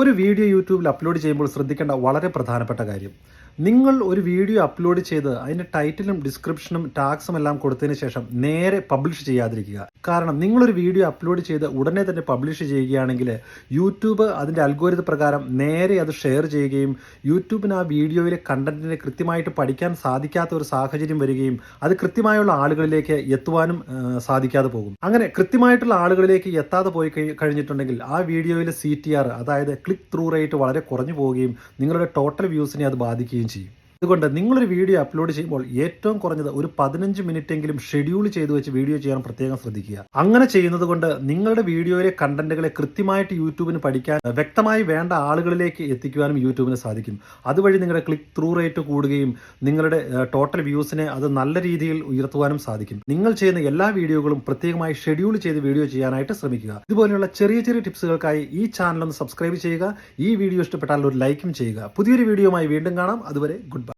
ഒരു വീഡിയോ യൂട്യൂബിൽ അപ്ലോഡ് ചെയ്യുമ്പോൾ ശ്രദ്ധിക്കേണ്ട വളരെ പ്രധാനപ്പെട്ട കാര്യം. നിങ്ങൾ ഒരു വീഡിയോ അപ്ലോഡ് ചെയ്ത് അതിന്റെ ടൈറ്റിലും ഡിസ്ക്രിപ്ഷനും ടാക്സും എല്ലാം കൊടുത്തതിന് ശേഷം നേരെ പബ്ലിഷ് ചെയ്യാതിരിക്കുക. കാരണം നിങ്ങൾ ഒരു വീഡിയോ അപ്ലോഡ് ചെയ്ത് ഉടനെ തന്നെ പബ്ലിഷ് ചെയ്യുകയാണെങ്കിൽ യൂട്യൂബ് അതിന്റെ അൽഗോരിത പ്രകാരം നേരെ അത് ഷെയർ ചെയ്യുകയും യൂട്യൂബിന് ആ വീഡിയോയിലെ കണ്ടന്റിനെ കൃത്യമായിട്ട് പഠിക്കാൻ സാധിക്കാത്ത ഒരു സാഹചര്യം വരികയും അത് കൃത്യമായുള്ള ആളുകളിലേക്ക് എത്തുവാനും സാധിക്കാതെ പോകും. അങ്ങനെ കൃത്യമായിട്ടുള്ള ആളുകളിലേക്ക് എത്താതെ പോയി കഴിഞ്ഞിട്ടുണ്ടെങ്കിൽ ആ വീഡിയോയിലെ സി അതായത് ക്ലിക്ക് ത്രൂ റേറ്റ് വളരെ കുറഞ്ഞു പോവുകയും നിങ്ങളുടെ ടോട്ടൽ വ്യൂസിനെ അത് ബാധിക്കുകയും 지. അതുകൊണ്ട് നിങ്ങളൊരു വീഡിയോ അപ്ലോഡ് ചെയ്യുമ്പോൾ ഏറ്റവും കുറഞ്ഞത് ഒരു പതിനഞ്ച് മിനിറ്റ് എങ്കിലും ഷെഡ്യൂൾ ചെയ്തു വെച്ച് വീഡിയോ ചെയ്യാൻ പ്രത്യേകം ശ്രദ്ധിക്കുക. അങ്ങനെ ചെയ്യുന്നത് കൊണ്ട് നിങ്ങളുടെ വീഡിയോയിലെ കണ്ടന്റുകളെ കൃത്യമായിട്ട് യൂട്യൂബിന് പഠിക്കാൻ വ്യക്തമായി വേണ്ട ആളുകളിലേക്ക് എത്തിക്കുവാനും യൂട്യൂബിന് സാധിക്കും. അതുവഴി നിങ്ങളുടെ ക്ലിക്ക് ത്രൂ റേറ്റ് കൂടുകയും നിങ്ങളുടെ ടോട്ടൽ വ്യൂസിനെ അത് നല്ല രീതിയിൽ ഉയർത്തുവാനും സാധിക്കും. നിങ്ങൾ ചെയ്യുന്ന എല്ലാ വീഡിയോകളും പ്രത്യേകമായി ഷെഡ്യൂൾ ചെയ്ത് വീഡിയോ ചെയ്യാനായിട്ട് ശ്രമിക്കുക. ഇതുപോലെയുള്ള ചെറിയ ചെറിയ ടിപ്സുകൾക്കായി ഈ ചാനൽ ഒന്ന് സബ്സ്ക്രൈബ് ചെയ്യുക. ഈ വീഡിയോ ഇഷ്ടപ്പെട്ടാൽ ഒരു ലൈക്കും ചെയ്യുക. പുതിയൊരു വീഡിയോയുമായി വീണ്ടും കാണാം. അതുവരെ ഗുഡ് ബൈ